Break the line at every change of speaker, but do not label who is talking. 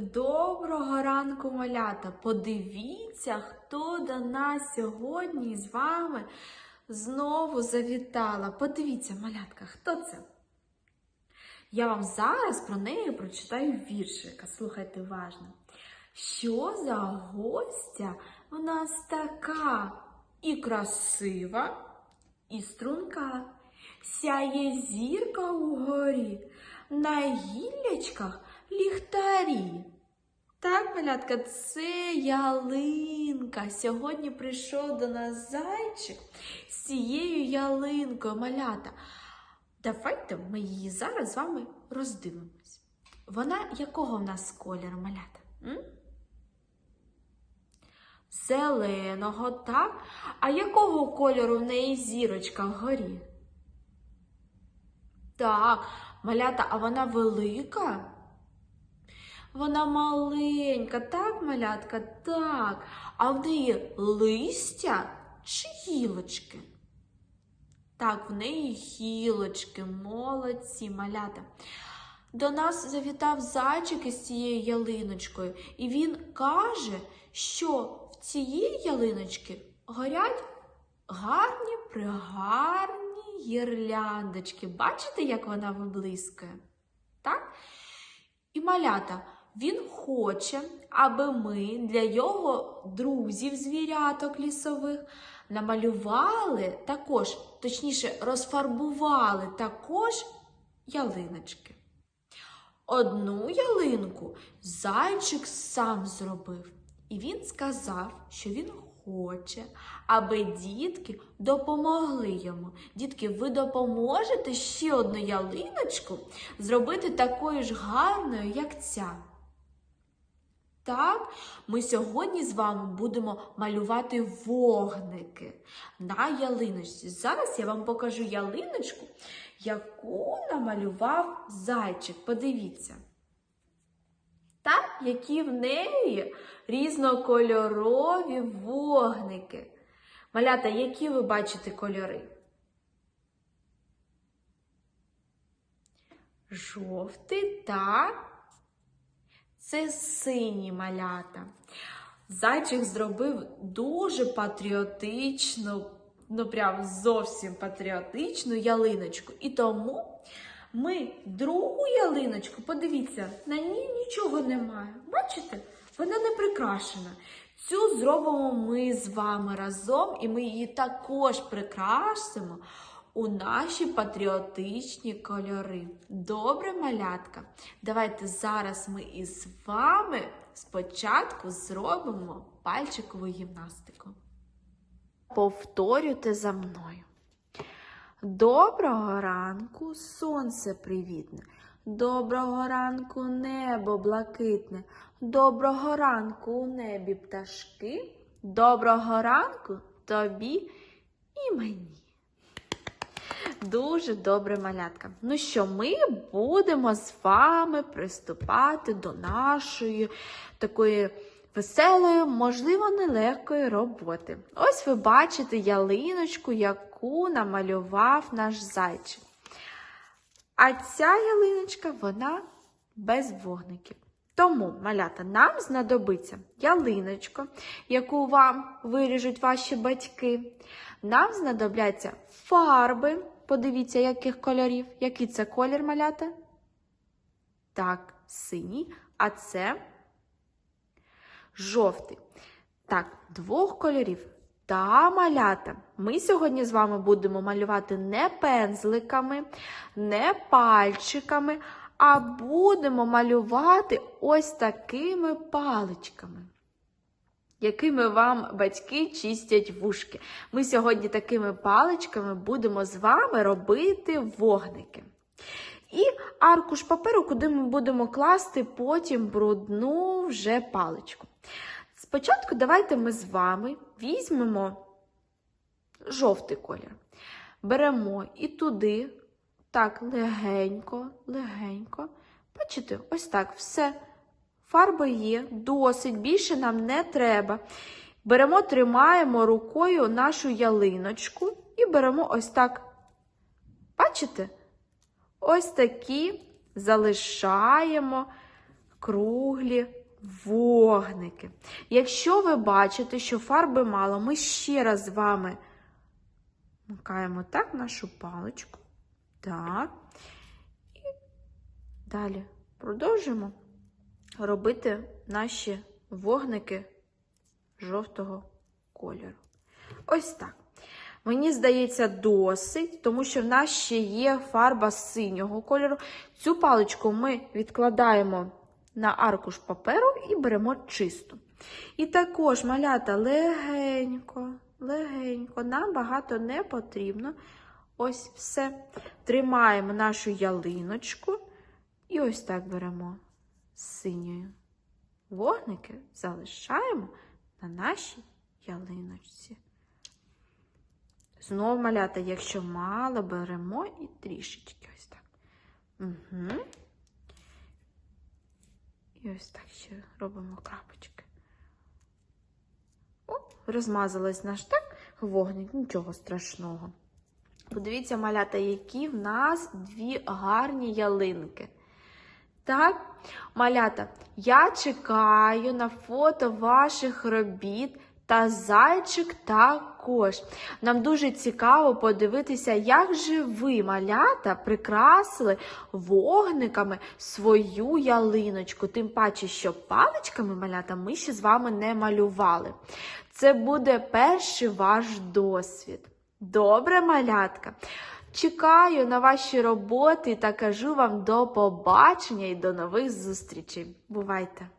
Доброго ранку, малята! Подивіться, хто до нас сьогодні з вами знову завітала. Подивіться, малятка, хто це? Я вам зараз про неї прочитаю віршика. Слухайте уважно. Що за гостя в нас така і красива, і струнка, сяє зірка угорі, на гіллячках ліхтарі. Так, малятка, це ялинка. Сьогодні прийшов до нас зайчик з цією ялинкою, малята. Давайте ми її зараз з вами роздивимось. Вона якого в нас кольору, малята? М? Зеленого, так? А якого кольору в неї зірочка вгорі? Так, малята, а вона велика? Вона маленька, так, малятка? Так. А в неї листя чи гілочки? Так, в неї гілочки, молодці, малята. До нас завітав зайчик із цією ялиночкою, і він каже, що в цієї ялиночки горять гарні, пригарні гірляндочки. Бачите, як вона виблискує? Так? І малята, він хоче, аби ми для його друзів, звіряток лісових, намалювали також, точніше, розфарбували також ялиночки. Одну ялинку зайчик сам зробив, і він сказав, що він хоче, аби дітки допомогли йому. Дітки, ви допоможете ще одну ялиночку зробити такою ж гарною, як ця. Так, ми сьогодні з вами будемо малювати вогники на ялиночці. Зараз я вам покажу ялиночку, яку намалював зайчик. Подивіться. Так, які в неї різнокольорові вогники. Малята, які ви бачите кольори? Жовтий та це сині малята. Зайчик зробив дуже патріотичну, ну прям зовсім патріотичну ялиночку. І тому ми другу ялиночку, подивіться, на ній нічого немає. Бачите? Вона не прикрашена. Цю зробимо ми з вами разом, і ми її також прикрасимо у наші патріотичні кольори. Добре, малятка? Давайте зараз ми із вами спочатку зробимо пальчикову гімнастику. Повторюйте за мною. Доброго ранку, сонце привітне. Доброго ранку, небо блакитне. Доброго ранку у небі пташки. Доброго ранку тобі і мені. Дуже добре малятка. Ну що, ми будемо з вами приступати до нашої такої веселої, можливо, нелегкої роботи. Ось ви бачите ялиночку, яку намалював наш зайчик. А ця ялиночка, вона без вогників. Тому, малята, нам знадобиться ялиночка, яку вам виріжуть ваші батьки. Нам знадобляться фарби. Подивіться, яких кольорів. Який це колір малята? Так, синій, а це жовтий. Так, двох кольорів. Та малята. Ми сьогодні з вами будемо малювати не пензликами, не пальчиками, а будемо малювати ось такими паличками, якими вам батьки чистять вушки. Ми сьогодні такими паличками будемо з вами робити вогники. І аркуш паперу, куди ми будемо класти потім брудну вже паличку. Спочатку давайте ми з вами візьмемо жовтий колір. Беремо і туди, так, легенько, легенько. Бачите, ось так, все. Фарба є, досить, більше нам не треба. Беремо, тримаємо рукою нашу ялиночку і беремо ось так. Бачите? Ось такі залишаємо круглі вогники. Якщо ви бачите, що фарби мало, ми ще раз з вами макаємо так нашу паличку. Так. І далі продовжуємо робити наші вогники жовтого кольору. Ось так. Мені здається, досить, тому що в нас ще є фарба синього кольору. Цю паличку ми відкладаємо на аркуш паперу і беремо чисту. І також малята легенько, легенько, нам багато не потрібно. Ось все. Тримаємо нашу ялиночку і ось так беремо синьою. Вогники залишаємо на нашій ялиночці. Знову малята, якщо мало, беремо і трішечки ось так. Угу. І ось так ще робимо крапочки. О, розмазалась наш так вогник, нічого страшного. Подивіться, малята, які в нас дві гарні ялинки. Так, малята, я чекаю на фото ваших робіт та зайчик також. Нам дуже цікаво подивитися, як же ви, малята, прикрасили вогниками свою ялиночку. Тим паче, що паличками малята ми ще з вами не малювали. Це буде перший ваш досвід. Добре, малятка. Чекаю на ваші роботи та кажу вам до побачення і до нових зустрічей. Бувайте!